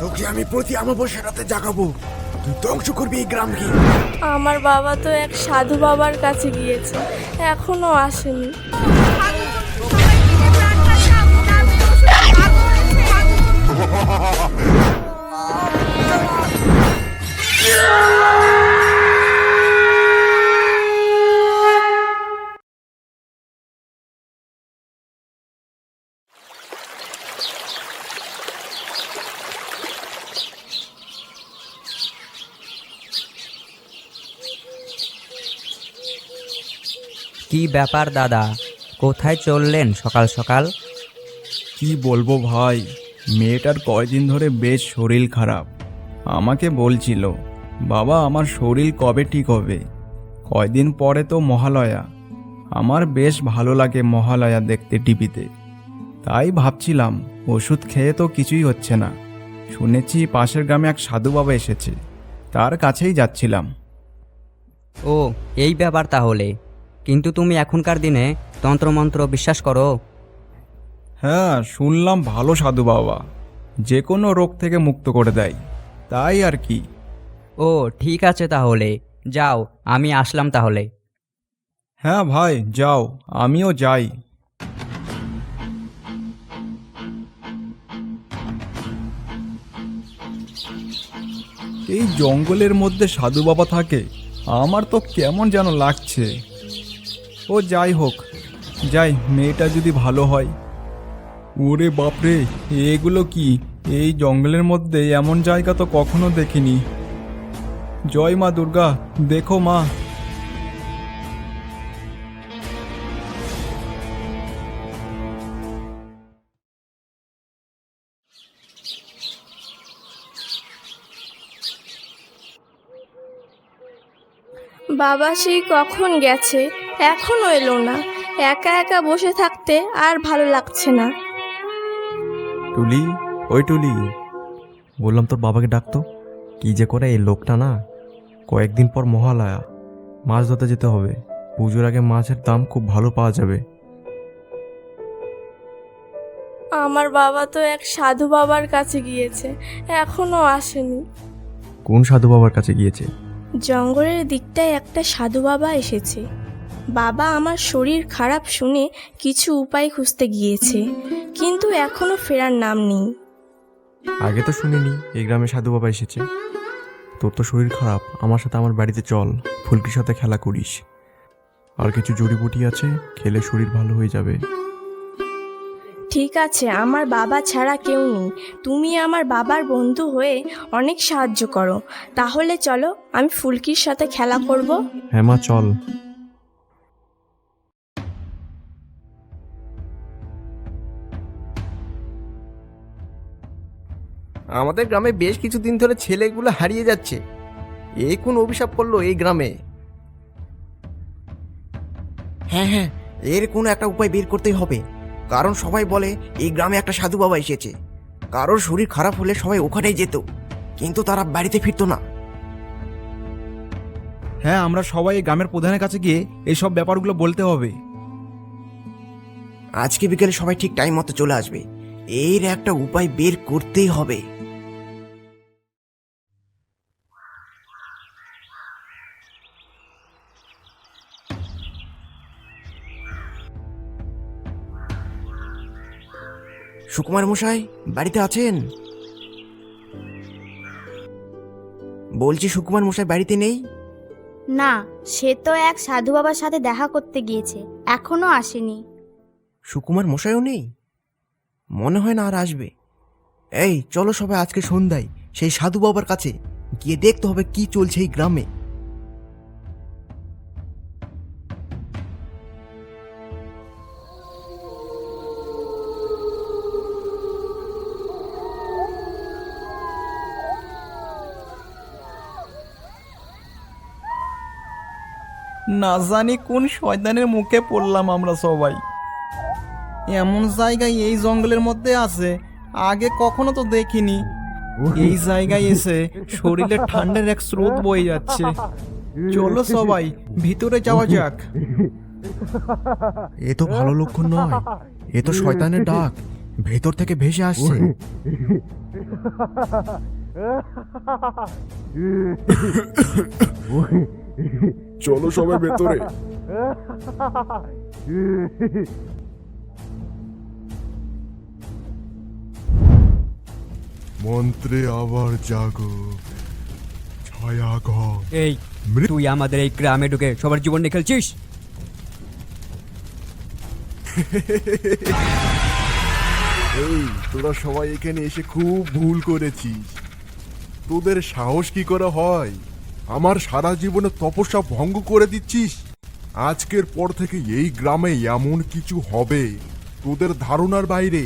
তোকে আমি প্রতি আমাবস্যা রাতে জাগাবো। তুই ধ্বংস করবি এই গ্রামকে। আমার বাবা তো এক সাধু বাবার কাছে গিয়েছে এখনও আসেনি। কি ব্যাপার দাদা? কোথায় চললেন সকাল সকাল? কি বলব ভাই মেয়েটার কয়দিন ধরে বেশ শরীর খারাপ। আমাকে বলছিল বাবা আমার শরীর কবে ঠিক হবে? কয়দিন পরে তো মহালয়া। আমার বেশ ভালো লাগে মহালয়া দেখতে টিভিতে। তাই ভাবছিলাম ওষুধ খেয়ে তো কিছুই হচ্ছে না। শুনেছি পাশের গ্রামে এক সাধু বাবা এসেছে। তার কাছেই যাচ্ছিলাম। ও এই ব্যাপার তাহলে। কিন্তু তুমি এখনকার দিনে তন্ত্রমন্ত্র বিশ্বাস করো? হ্যাঁ শুনলাম ভালো সাধু বাবা। যে কোনো রোগ থেকে মুক্ত করে দেয়। তাই আর কি। ও ঠিক আছে তাহলে। যাও আমি আসলাম তাহলে। হ্যাঁ ভাই যাও আমিও যাই। এই জঙ্গলের মধ্যে সাধু বাবা থাকে আমার তো কেমন যেন লাগছে। ও যাই হোক, যাই, মেয়েটা যদি ভালো হয়। ওরে বাপরে, এগুলো কি? এই জঙ্গলের মধ্যে এমন জায়গা তো কখনো দেখিনি। জয় মা দুর্গা, দেখো মা। বাবা সেই কখন গেছে? এখনও এলো না। একা একা বসে থাকতে আর ভালো লাগছে না। টুলি ওই টুলি বললাম তোর বাবাকে ডাকতো কি যে করে এই লোকটা না? কয়েকদিন পর মহালয়া মাছ ধরতে যেতে হবে। পুজোর আগে মাছের দাম খুব ভালো পাওয়া যাবে। আমার বাবা তো এক সাধু বাবার কাছে গিয়েছে এখনও আসেনি। কোন সাধু বাবার কাছে গিয়েছে? জঙ্গলের দিকটায় একটা সাধু বাবা এসেছে। বাবা আমার শরীর খারাপ শুনে কিছু উপায় খুঁজতে গিয়েছে কিন্তু এখনও ফেরার নাম নেই। আগে তো শুনিনি এই গ্রামে সাধু বাবা এসেছে। তোর তো শরীর খারাপ আমার সাথে আমার বাড়িতে চল ফুলকির সাথে খেলা করিস। আর কিছু জড়িবুটি আছে খেলে শরীর ভালো হয়ে যাবে। ঠিক আছে আমার বাবা ছাড়া কেউ নেই। তুমি আমার বাবার বন্ধু হয়ে অনেক সাহায্য করো। তাহলে চলো আমি ফুলকির সাথে খেলা করব। হ্যাঁ মা চল। আমাদের গ্রামে বেশ কিছুদিন ধরে ছেলেগুলো হারিয়ে যাচ্ছে। এই কোন অভিশাপ করল এই গ্রামে? হ্যাঁ হ্যাঁ এর কোনো একটা উপায় বের করতেই হবে। কারণ সবাই বলে এই গ্রামে একটা সাধু বাবা এসেছে। কারোর শরীর খারাপ হলে সবাই ওখানেই যেত। কিন্তু তারা বাড়িতে ফিরতো না। হ্যাঁ আমরা সবাই এই গ্রামের প্রধানের কাছে গিয়ে এইসব ব্যাপারগুলো বলতে হবে। আজকে বিকেলে সবাই ঠিক টাইম মতো চলে আসবে। এর একটা উপায় বের করতেই হবে। সুকুমার মশাই বাড়িতে আছেন? বলছি সুকুমার মশাই বাড়িতে নেই? না সে তো এক সাধু বাবার সাথে দেখা করতে গিয়েছে এখনও আসেনি। সুকুমার মশাইও নেই? মনে হয় না আর আসবে। এই চলো সবাই আজকে সন্ধ্যায় সেই সাধু বাবার কাছে গিয়ে দেখতে হবে কি চলছে এই গ্রামে। না জানি কোন শয়তানের মুখে পড়লাম আমরা সবাই। এমন জায়গায় এই জঙ্গলের মধ্যে আছে আগে কখনো তো দেখিনি। এই জায়গায় এসে শরীরে ঠান্ডার এক স্রোত বয়ে যাচ্ছে। চলো সবাই ভিতরে যাওয়া যাক। এ তো ভালো লক্ষণ নয়। এ তো শয়তানের ডাক। ভেতর থেকে ভেসে আসছে। চলো সবাই ভেতরে। মন্ত্রে আবার জাগো। ছায়া ঘর এই তুই আমাদের এই গ্রামে ঢুকে সবার জীবন নিয়ে খেলছিস? এই তোরা সবাই এখানে এসে খুব ভুল করেছিস। তোদের সাহস কি করে হয়? আমার সারা জীবনে তপস্যা ভঙ্গ করে দিচ্ছিস আজকের পর থেকে এই গ্রামে এমন কিছু হবে তোদের ধারণার বাইরে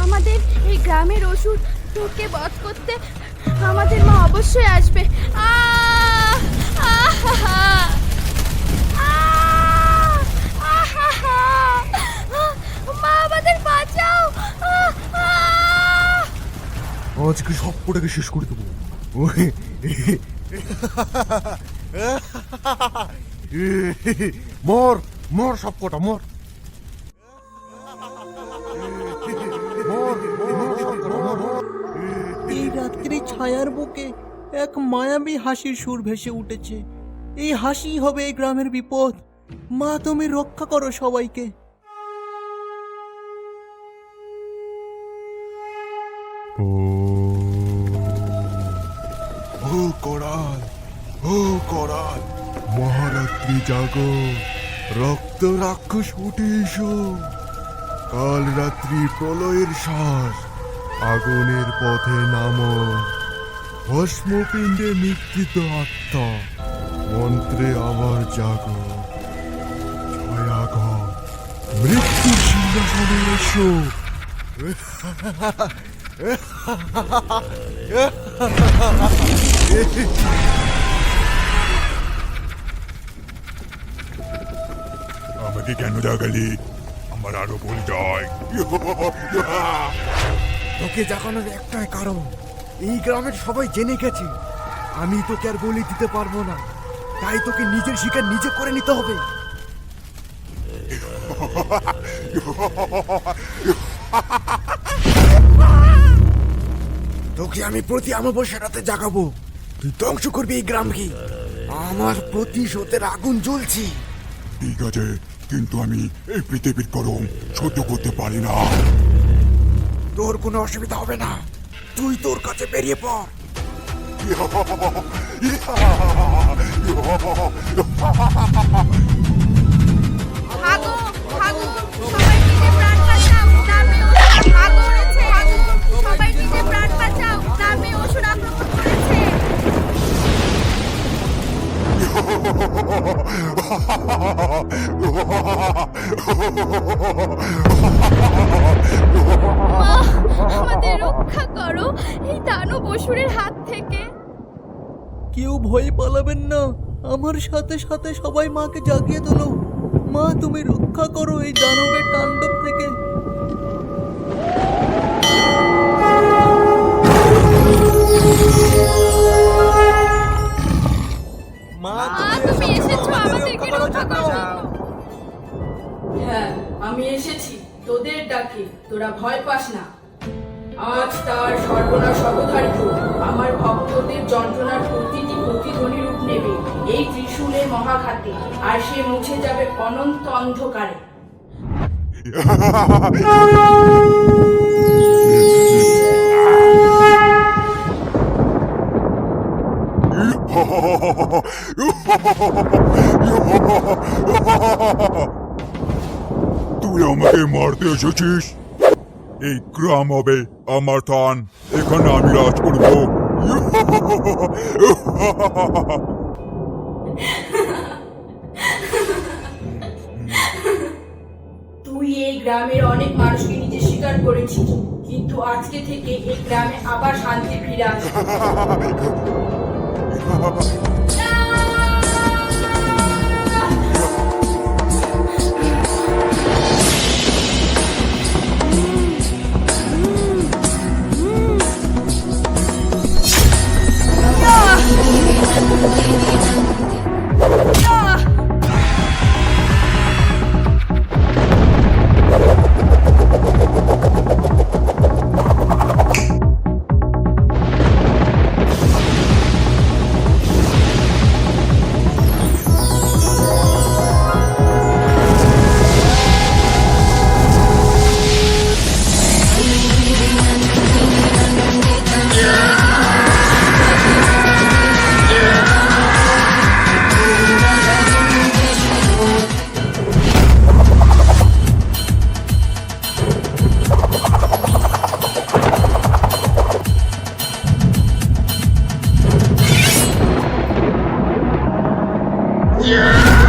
আমাদের এই গ্রামের ওষুধ তোকে বধ করতে আমাদের মা অবশ্যই আসবে আহ! আজকে সব কটাকে শেষ করে দেবো। মর মর সব মর। এই রাত্রি ছায়ার বুকে এক মায়াবী হাসির সুর ভেসে উঠেছে। এই হাসি হবে এই গ্রামের বিপদ। মা তুমি রক্ষা করো সবাইকে। ও করাল ও করাল। মহারাত্রি জাগো রক্ত রাক্ষস উঠে এসো। কাল রাত্রি প্রলয়ের শ্বাস আগুনের পথে নামো। ভস্মপিণ্ডে নিকৃত আত্মা। মন্ত্রে আবার জাগো। মৃত্যু সিংহাসনে এসো। আমাকে কেন জাগালি? আমার আরও ভুল যায়। তোকে জাগানোর একটাই কারণ এই গ্রামের সবাই জেনে গেছে। আমি তোকে আর বলি দিতে পারব না। তাই তোকে নিজের শিকার নিজে করে নিতে হবে। তোকে আমি প্রতি অমাবস্যার রাতে জাগাবো। তুই ধ্বংস করবি এই গ্রামকে। আমার প্রতিশোধের আগুন জ্বলছে। ঠিক আছে কিন্তু আমি এই পৃথিবীর গরম সহ্য করতে পারি না। তোর কোনো অসুবিধা হবে না। তুই তোর কাছে বেরিয়ে পড়। আমাদের রক্ষা করো এই দানব অসুরের হাত থেকে। কেউ ভয় পালাবেন না। আমার সাথে সাথে সবাই মাকে জাগিয়ে তোলো। মা তুমি রক্ষা করো এই দানবের তাণ্ডব থেকে। মা তুমি এসেছ আমাদেরকে রক্ষা করো। হ্যাঁ আমি এসেছি। তোদের ডাকে। তোরা ভয় পাস না। আজ তার সর্বনাশ অবধারিত। আমার ভক্তদের যন্ত্রণার এই ত্রিশূলের মহাঘাতে আর সে মুছে যাবে অনন্ত অন্ধকারে। তুই আমাকে মারতে এসেছিস? এই গ্রাম হবে আমার থান, এখানে আমি রাজ করব। তুই এই গ্রামের অনেক মানুষকে নিজে স্বীকার করেছিস কিন্তু আজকে থেকে এই গ্রামে আবার শান্তি ফিরে আসবে। Yeah!